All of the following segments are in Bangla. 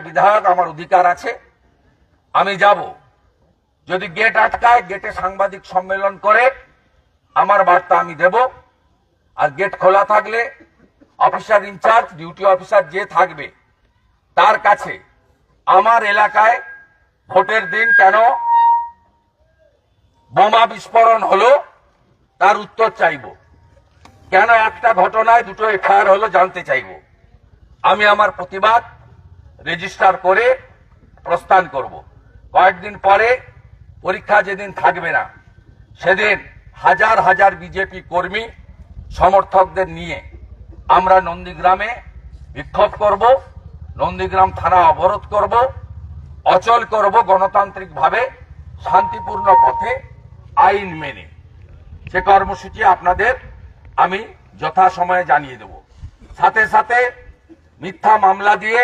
বিধায়ক আমার অধিকার আছে, আমি যাব। যদি গেট আটকায়, গেটে সাংবাদিক সম্মেলন করে, আমার বার্তা আমি দেব। আর গেট খোলা থাকলে অফিসার ইনচার্জ, ডিউটি অফিসার যে থাকবে, তার কাছে আমার এলাকায় ভোটের দিন কেন বোমা বিস্ফোরণ হলো, তার উত্তর চাইব। কেন একটা ঘটনায় দুটো এফআইআর হলো জানতে চাইব। আমি আমার প্রতিবাদ রেজিস্টার করে প্রস্থান করব। কয়েকদিন পরে পরীক্ষা যেদিন থাকবে না, সেদিন হাজার হাজার বিজেপি কর্মী সমর্থকদের নিয়ে আমরা নন্দীগ্রামে বিক্ষোভ করব, নন্দীগ্রাম থানা অবরোধ করব, অচল করব গণতান্ত্রিকভাবে শান্তিপূর্ণ পথে আইন মেনে। সে কর্মসূচি আপনাদের আমি যথাসময়ে জানিয়ে দেব। সাথে সাথে মিথ্যা মামলা দিয়ে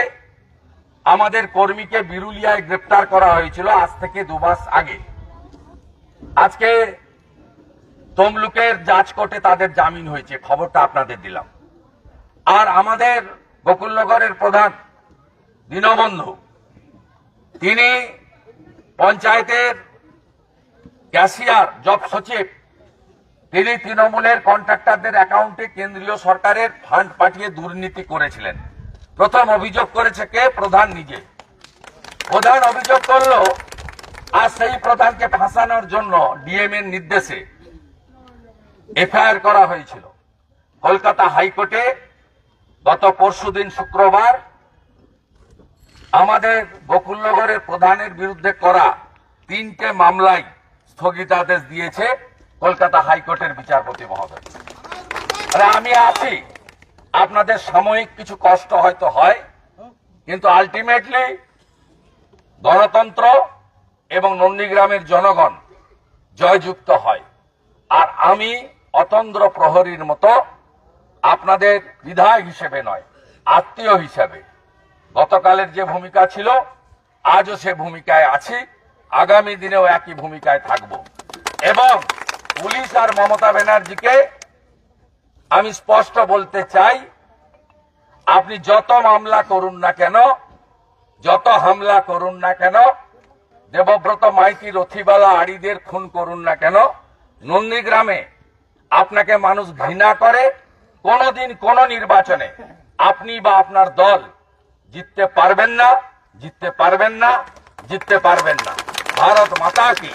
আমাদের কর্মীকে বিরুলিয়ায় গ্রেপ্তার করা হয়েছিল আজ থেকে দু মাস আগে। আজকে তমলুকের কোর্টে তাদের জামিন হয়েছে, খবরটা আপনাদের দিলাম। আর আমাদের গোকুলনগরের প্রধান দীনবন্ধু, তিনি পঞ্চায়েতের ক্যাশিয়ার, জব সচিব, তিনি তৃণমূলের কন্ট্রাক্টরদের অ্যাকাউন্টে কেন্দ্রীয় সরকারের ফান্ড পাঠিয়ে দুর্নীতি করেছিলেন। প্রথম অভিযোগ করেছে কে? প্রধান নিজে। প্রধান অভিযোগ করল আর সেই প্রধানকে ফাঁসানোর জন্য ডিএম এর নির্দেশে এফআইআর করা হয়েছিল। কলকাতা হাইকোর্টে গত পরশুদিন শুক্রবার আমাদের গোকুলনগরের প্রধানের বিরুদ্ধে করা তিনটে মামলায় স্থগিতাদেশ দিয়েছে কলকাতা হাইকোর্টের বিচারপতি মহোদয়। আমি আছি। আপনাদের সাময়িক কিছু কষ্ট হয়তো হয়, কিন্তু আলটিমেটলি গণতন্ত্র এবং নন্দীগ্রামের জনগণ জয়যুক্ত হয়। আর আমি অতন্দ্র প্রহরীর মতো আপনাদের বিধায়ক হিসেবে নয়, আত্মীয় হিসেবে। গতকালের যে ভূমিকা ছিল, আজও সে ভূমিকায় আছি, আগামী দিনেও একই ভূমিকায় থাকব। এবং পুলিশ আর মমতা ব্যানার্জিকে আমি স্পষ্ট বলতে চাই আপনি যত মামলা করুন না কেন যত হামলা করুন না কেন দেবব্রত মাইতি রথিবালা আড়িদের খুন করুন না কেন নন্দীগ্রামে আপনাকে মানুষ ঘৃণা করে কোনোদিন কোন নির্বাচনে আপনি বা আপনার দল জিততে পারবেন না জিততে পারবেন না জিততে পারবেন না। ভারত মাতা কি?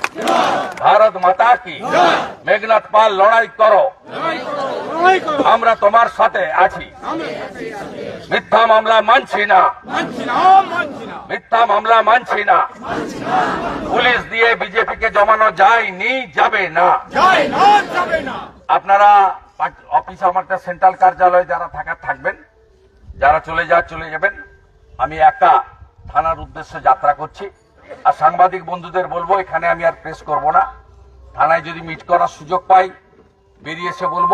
ভারত মাতা কি? মেঘনাথ পাল লড়াই করো। আমরা তোমার সাথে আছি। মিথ্যা মামলা মানছি না। মিথ্যা মামলা মানছি না। পুলিশ দিয়ে বিজেপিকে জমানো যায়নি, যাবে না। আপনারা অফিস আমারটা সেন্ট্রাল কার্যালয়ে যারা থাকার থাকবেন, যারা চলে যা চলে যাবেন, আমি একা থানার উদ্দেশ্যে যাত্রা করছি। আর সাংবাদিক বন্ধুদের বলব, এখানে আমি আর প্রেস করব না। থানায় যদি মিট করার সুযোগ পাই, বেরিয়ে এসে বলব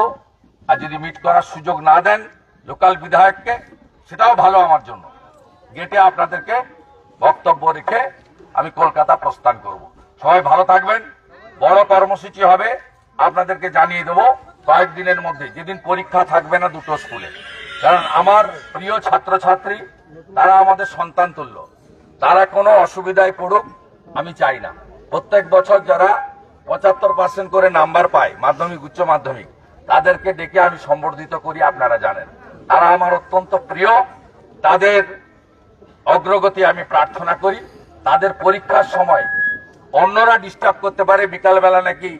আর যদি মিট করার সুযোগ না দেন লোকাল বিধায়ককে, সেটাও ভালো আমার জন্য। গেটে আপনাদেরকে বক্তব্য রেখে আমি কলকাতা প্রস্থান করব। সবাই ভালো থাকবেন। বড় কর্মসূচি হবে। আপনাদেরকে জানিয়ে দেবো কয়েকদিনের মধ্যে। যেদিন পরীক্ষা থাকবে না দুটো স্কুলে। কারণ আমার প্রিয় ছাত্রছাত্রী, তারা আমাদের সন্তান তুল্য। তারা কোনো অসুবিধায় পড়ুক, আমি চাই না। প্রত্যেক বছর যারা পঁচাত্তর পার্সেন্ট করে নাম্বার পায়, মাধ্যমিক, উচ্চ মাধ্যমিক তাদেরকে ডেকে আমি সম্বর্ধিত করি, আপনারা জানেন। তারা আমার অত্যন্ত প্রিয়। তাদের অগ্রগতি আমি প্রার্থনা করি। তাদের পরীক্ষার সময় অন্যরা ডিস্টার্ব করতে পারে, বিকালবেলা নাকি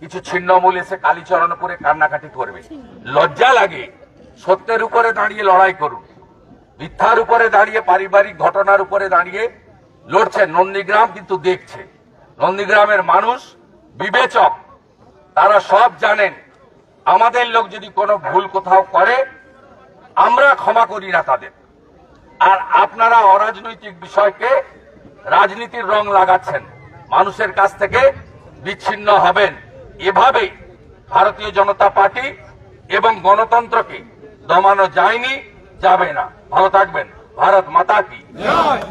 কিছু ছিন্নমূল এসে কালীচরণ করে কান্নাকাটি করবে। লজ্জা লাগে। সত্যের উপরে দাঁড়িয়ে লড়াই করুন। মিথ্যার উপরে দাঁড়িয়ে, পারিবারিক ঘটনার উপরে দাঁড়িয়ে লড়ছে নন্দীগ্রাম কিন্তু দেখছে। নন্দীগ্রামের মানুষ বিবেচক। তারা সব জানেন। আমাদের লোক যদি কোনো ভুল কোথাও করে আমরা ক্ষমা করি না তাদের। আর আপনারা অরাজনৈতিক বিষয়কে রাজনীতির রং লাগাচ্ছেন মানুষের কাছ থেকে বিচ্ছিন্ন হবেন। এভাবে ভারতীয় জনতা পার্টি এবং গণতন্ত্রকে দমানো যায়নি যাবে না। ভালো থাকবেন। ভারত মাতা কি জয়।